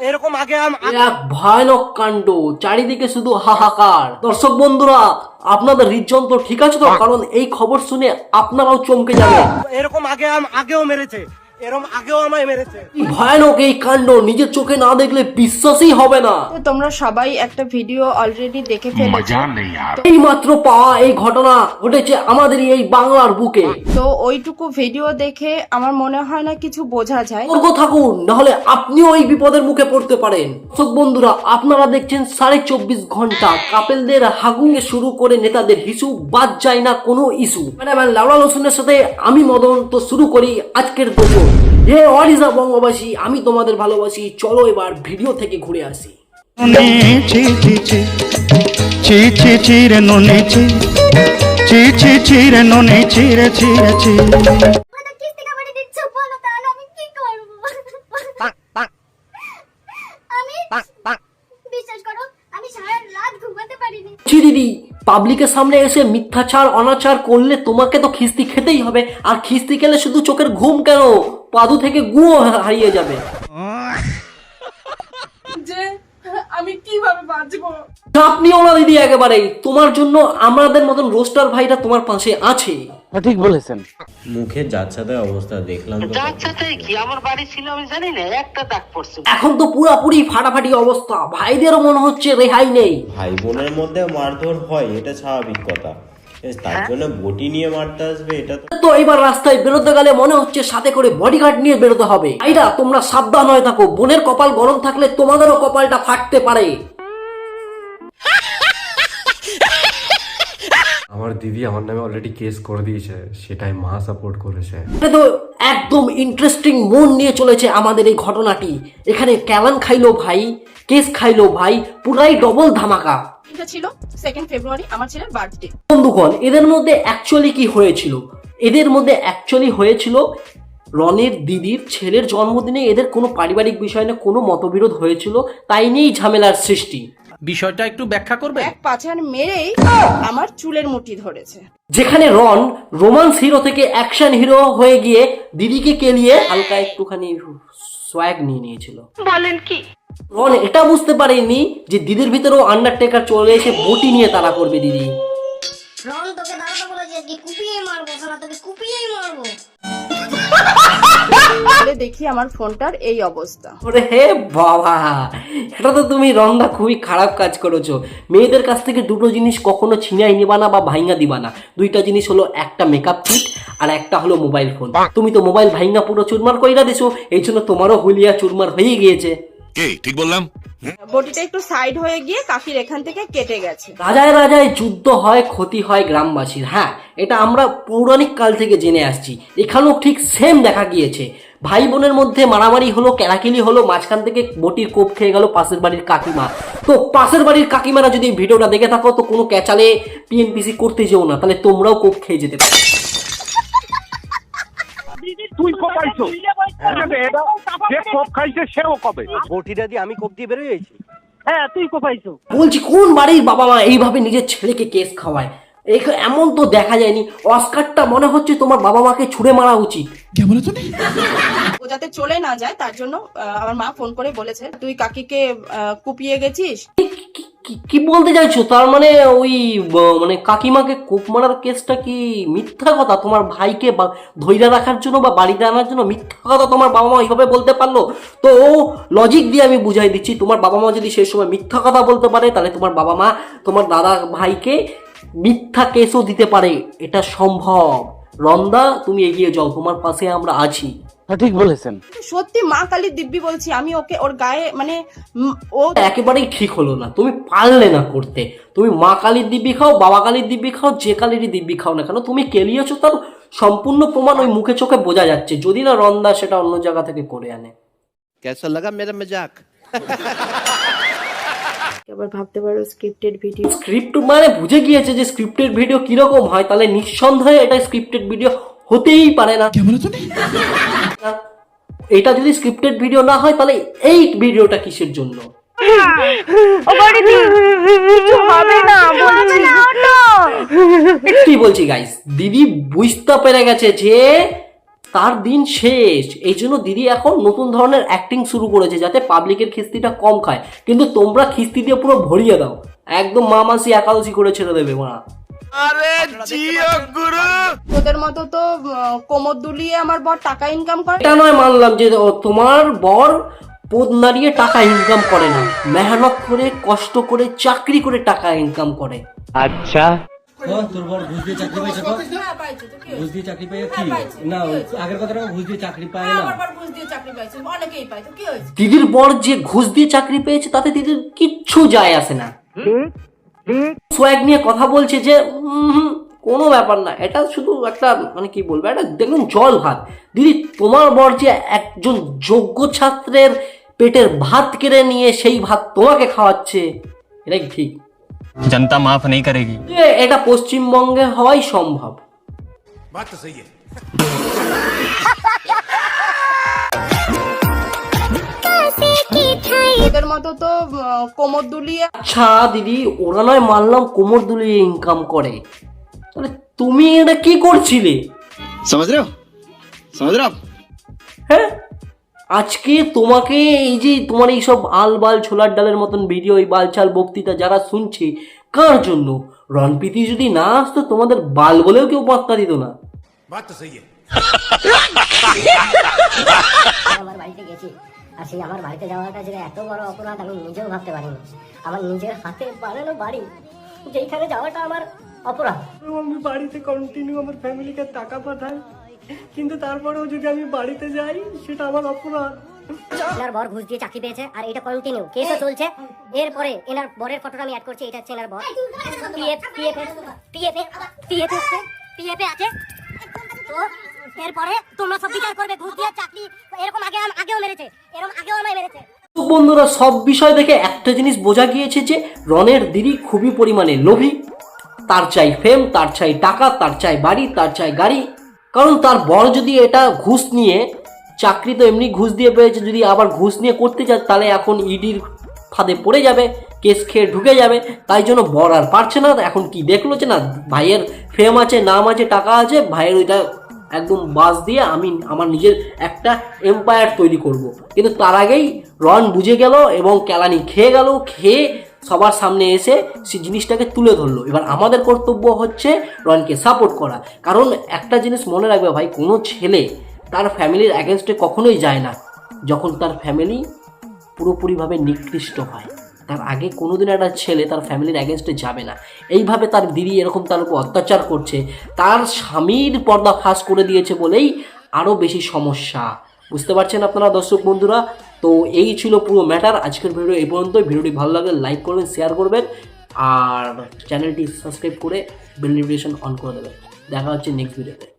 এরকম আগে আম- এক ভয়ানক কাণ্ড চারিদিকে শুধু হাহাকার। দর্শক বন্ধুরা আপনাদের হৃদযন্ত্র ঠিক আছে তো? কারণ এই খবর শুনে আপনারাও চমকে যাবেন। এরকম আগে আম- আগেও মেরেছে। এরকম আগেও আমায় মেরেছে। ভয়ানক এই কাণ্ড নিজের চোখে না দেখলে বিশ্বাসই হবে না। তো তোমরা সবাই একটা ভিডিও অলরেডি দেখে ফেলেছো। এই মাত্র পাওয়া এই ঘটনা ঘটেছে আমাদের এই বাংলার বুকে। তো ওইটুকু ভিডিও দেখে আমার মনে হয় না কিছু বোঝা যায়। সতর্ক থাকুন নাহলে আপনিও এই বিপদের মুখে পড়তে পারেন। দর্শক বন্ধুরা আপনারা দেখছেন সাড়ে চব্বিশ ঘণ্টা। কাপেলদের হাগুয়ে শুরু করে নেতাদের হিসু বাদ যায় না কোনো ইস্যু। ম্যাডাম লাউলা রসুনের সাথে আমি মদন তো শুরু করি আজকের গোপন। হে অরিজা বঙ্গবাসী আমি তোমাদের ভালোবাসি। চলো এবার ভিডিও থেকে ঘুরে আসি। ছি ছি ছি ছি ছি ছি রে নুনে ছি ছি ছি ছি আমি কি করব? আমি আমি সারা রাত ঘুমাতে পারিনি। ছি দিদি পাবলিকের সামনে এসে মিথ্যাচার অনাচার করলে তোমাকে তো খিস্তি খেতেই হবে। আর খিস্তি খেলে শুধু চোখের ঘুম কেন? পাদু থেকে গুঁয়ো হারিয়ে যাবে যে আমি কীভাবে বাঁচবো। চাপ নিও না দিদি একেবারেই। তোমার জন্য আমাদের মতন রোস্টার ভাইরা তোমার পাশে আছে। মুখে যাচ্ছাতে অবস্থা দেখলাম তো। যাচ্ছাতে কি? আমার বাড়ি ছিল আমি জানি না একটা দাগ পড়ছে। এখন তো পুরাপুরি ফাটাফাটি অবস্থা। ভাইদেরও মনে হচ্ছে রেহাই নেই। ভাই বোনের মধ্যে মারধর হয় এটা স্বাভাবিক কথা। তার জন্য বটি নিয়ে মারতে আসবে এটা তো তো এবার রাস্তায় বেরোতে গেলে মনে হচ্ছে সাথে করে বডিগার্ড নিয়ে বেরোতে হবে। ভাইরা তোমরা সাবধান হয়ে থাকো। বোনের কপাল গরম থাকলে তোমাদেরও কপালটা ফাটতে পারে। আমার দিদি আমার নামে অলরেডি কেস করে দিয়েছে সেটাই মা সাপোর্ট করেছে। এটা তো একদম ইন্টারেস্টিং মন নিয়ে চলেছে আমাদের এই ঘটনাটি। এখানে ক্যালান খাইলো ভাই কেস খাইলো ভাই পুরাই ডবল ধামাকা। এটা ছিল সেকেন্ড ফেব্রুয়ারি আমার ছেলের বার্থডে বন্ধুগণ এদের মধ্যে অ্যাকচুয়ালি কি হয়েছিল? এদের মধ্যে অ্যাকচুয়ালি হয়েছিল রনের দিদির ছেলের জন্মদিনে এদের কোনো পারিবারিক বিষয় নিয়ে কোনো মতবিরোধ হয়েছিল তাই নিয়েই ঝামেলার সৃষ্টি। বিষয়টা একটু ব্যাখ্যা করবে এক পাছার মেরেই আমার চুলের মুঠি ধরেছে। যেখানে রন রোমান্স হিরো থেকে অ্যাকশন হিরো হয়ে গিয়ে দিদিকে কেলিয়ে হালকা একটুখানি সোয়াগ নিয়ে নিয়েছিল। বলেন কি? রন এটা বুঝতে পারেনি যে দিদির ভিতরেও আন্ডারটেকার চলে এসে বটি নিয়ে তারা করবে দিদি। রন তোকে দাঁড়াতে বলেছে আজকে কুপিয়েই মারবো সালা তোকে কুপিয়েই মারবো। তাহলে দেখি আমার ফোনটার এই অবস্থা। ওরে হে বাবা, এটা তো তুমি রন্দা খুবই খারাপ কাজ করেছ। মেয়েদের কাছ থেকে দুটো জিনিস কখনো ছিনাই নিবা না বা ভাইঙ্গা দিবা না। দুইটা জিনিস হলো একটা মেকআপ কিট আর একটা হলো মোবাইল ফোন তুমি তো মোবাইল ভাইঙ্গা পুরো চুরমার কইরা দিছো, এই জন্য তোমারও হুলিয়া চুরমার হয়ে গিয়েছে। কে? ঠিক বললাম? বটিটা একটু সাইড হয়ে গিয়ে কাকির এখান থেকে কেটে গেছে। রাজায় রাজায় যুদ্ধ হয় ক্ষতি হয় গ্রামবাসীর। হ্যাঁ এটা আমরা পৌরাণিক কাল থেকে জেনে আসছি। এখানেও ঠিক সেম দেখা গিয়েছে। ভাই বোনের মধ্যে মারামারি হলো কেরাকিলি হলো মাঝখান থেকে বটির কোপ খেয়ে গেল পাশের বাড়ির কাকিমা। তো পাশের বাড়ির কাকিমারা যদি ভিডিওটা দেখে থাকো তো কোনো ক্যাচালে পিএনপিসি করতে যেও না তাহলে তোমরাও কোপ খেয়ে যেতে পারো। তুই কোপাইছো যে কোপ খাইছে সেও কবে? বটিটা দিয়ে আমি কোপ দিয়ে বেরোয় হ্যাঁ তুই কোপাইছো বলছি কোন বাড়ির বাবা মা এইভাবে নিজের ছেলেকে কেস খাওয়ায়? এমন তো দেখা যায়নি। অস্কারটা মনে হচ্ছে তোমার বাবা মাকে ছুড়ে মারা উচিত। ও যাতে চলে না যায় তার জন্য আহ, আমার মা ফোন করে বলেছে তুই কাকিকে আহ, কুপিয়ে গেছিস? কি- বলতে চাইছো? তার মানে ওই মানে কাকিমাকে কোপ মারার কেসটা কি মিথ্যা কথা? তোমার ভাইকে বা- ধইরা রাখার জন্য বা বাড়িতে আনার জন্য মিথ্যা কথা তোমার বাবা মা এইভাবে বলতে পারল? তো ও লজিক দিয়ে আমি বুঝাই দিচ্ছি তোমার বাবা মা যদি সেই সময় মিথ্যা কথা বলতে পারে তাহলে তোমার বাবা মা তোমার দাদা ভাইকে মিথ্যা কেসও দিতে পারে এটা সম্ভব। রন্দা তুমি এগিয়ে যাও তোমার পাশে আমরা আছি। ঠিক বলেছেন। সত্যি মা কালী দিব্যি বলছি আমি ওকে ওর গায়ে মানে ও একেবারেই ঠিক হলো না। তুমি পারলে না করতে। তুমি মা কালীর দিব্যি খাও বাবা কালীর দিব্যি খাও যে কালীরই দিব্যি খাও না কেন তুমি কেলিয়েছো তার সম্পূর্ণ প্রমাণ ওই মুখে চোখে বোঝা যাচ্ছে। যদি না রন্দা সেটা অন্য জায়গা থেকে করে আনে। কেসা লাগা মেরা মজাক আবার ভাবতে পারো স্ক্রিপ্টেড ভিডিও স্ক্রিপ্ট মানে বুঝে গিয়েছে যে স্ক্রিপ্টেড ভিডিও কীরকম হয় তাহলে নিঃসন্দেহে এটা স্ক্রিপ্টেড ভিডিও হতেই পারে না। এটা যদি স্ক্রিপ্টেড ভিডিও না হয় তাহলে এই ভিডিওটা কিসের জন্য? কি বলছি। গাইস দিদি বুঝতে পেরে গেছে যে তার দিন শেষ। এই জন্য দিদি এখন নতুন ধরনের অ্যাক্টিং শুরু করেছে যাতে পাবলিকের খিস্তিটা কম খায়। কিন্তু তোমরা খিস্তি দিয়ে পুরো ভরিয়ে দাও। একদম মা মাসি একাদশী করে ছেড়ে দেবে মারা তোদের মতো তো কোমর দুলিয়ে আমার বর টাকা ইনকাম করে। এটা নয় মানলাম যে তোমার বর পদ নাড়িয়ে টাকা ইনকাম করে না। মেহনত করে কষ্ট করে চাকরি করে টাকা ইনকাম করে। তোর বড় ঘুষ দিয়ে চাকরি পাইছে তো ঘুষ দিয়ে চাকরি পাই কি? না আগের কথা ঘুষ দিয়ে চাকরি পায় না। দিদির বর যে ঘুষ দিয়ে চাকরি পেয়েছে তাতে দিদির কিচ্ছু যায় আসে না। সোয়াগ নিয়ে কথা বলছে যে উম, কোনো ব্যাপার না এটা শুধু একটা মানে কি বলব এটা দেখুন জল ভাত। দিদি তোমার বর যে একজন যোগ্য ছাত্রের পেটের ভাত কেড়ে নিয়ে সেই ভাত তোমাকে খাওয়াচ্ছে এটাই ঠিক। जनता माफ नहीं करेगी যে এটা পশ্চিমবঙ্গে হওয়াই সম্ভব তোদের মতো তো আহ, কোমর দুলিয়ে আচ্ছা দিদি ওরা নয় মানলাম কোমর দুলিয়ে ইনকাম করে তাহলে তুমি এটা কি করছিলে समझ रहे हो समझ रहे हो आप হ্যাঁ আজকে তোমাকে এই যে তোমার এই সব আল বাল ছোলার ডালের মতন ভিডিও এই বালচাল বক্তৃতা যারা শুনছে কার জন্য? রণপ্রীতি যদি না আসতো তোমাদের বাল বলেও কেউ পাত্তা দিত না। আমার বাড়িতে গেছি আর সেই আমার বাড়িতে যাওয়াটা যে এত বড় অপরাধ আমি নিজেও ভাবতে পারিনি। আমার নিজের হাতে বানানো বাড়ি যেখানে যাওয়াটা আমার অপরাধ। আমি বাড়িতে কন্টিনিউ আমার ফ্যামিলিকে টাকা পাঠাই। কিন্তু তারপরেও যদি আমি বাড়িতে যাই সেটা আমার অপরাধ। এনার বর ঘুষ দিয়ে চাকরি পেয়েছে আর এটা কন্টিনিউ কেসও চলছে। এরপরে এনার বরের ফটোটা আমি অ্যাড করছি এটা হচ্ছে এনার বর। পিএফ পিএফ পিএফ পিএফ আছে পিএফ আছে। তো এরপরে তোমরা সব বিচার করবে ঘুষ দিয়ে চাকরি। এরকম আগে আগেও মেরেছে এরকম আগেও আমায় মেরেছে। বন্ধুরা সব বিষয় দেখে একটা জিনিস বোঝা গিয়েছে যে রনের দিদি খুবই পরিমাণে লোভী। তার চাই ফেম তার চাই টাকা তার চাই বাড়ি তার চাই গাড়ি। কারণ তার বর যদি এটা ঘুষ নিয়ে, চাকরি তো এমনি ঘুষ দিয়ে পেয়েছে, যদি আবার ঘুষ নিয়ে করতে চায়, তাহলে এখন ইডির ফাঁদে পড়ে যাবে, কেস খেয়ে ঢুকে যাবে, তাই জন্য বর আর পারছে না এখন কি দেখল যে না, ভাইয়ের ফেম আছে, নাম আছে, টাকা আছে, ভাইয়ের ওইটা একদম বাস দিয়ে আমি আমার নিজের একটা এম্পায়ার তৈরি করব। কিন্তু তার আগেই রন বুঝে গেল এবং কেলানি খেয়ে গেল, খেয়ে সবার সামনে এসে সেই জিনিসটাকে তুলে ধরলো। এবার আমাদের কর্তব্য হচ্ছে রনকে সাপোর্ট করা। কারণ একটা জিনিস মনে রাখবে ভাই, কোনো ছেলে তার ফ্যামিলির অ্যাগেনস্টে কখনোই যায় না। যখন তার ফ্যামিলি পুরোপুরিভাবে নিকৃষ্ট হয়, তার আগে কোনোদিন একটা ছেলে তার ফ্যামিলির অ্যাগেনস্টে যাবে না। এইভাবে তার দিদি এরকম তার উপর অত্যাচার করছে। তার স্বামীর পর্দা ফাঁস করে দিয়েছে বলেই আরও বেশি সমস্যা। বুঝতে পারছেন আপনারা দর্শক বন্ধুরা? তো এই ছিল পুরো ম্যাটার আজকের ভিডিও এই পর্যন্ত ভিডিওটি ভালো লাগলে লাইক করবেন শেয়ার করবেন, আর চ্যানেলটি সাবস্ক্রাইব করে বেল নোটিফিকেশন অন করে দেবেন। দেখা হচ্ছে নেক্সট ভিডিওতে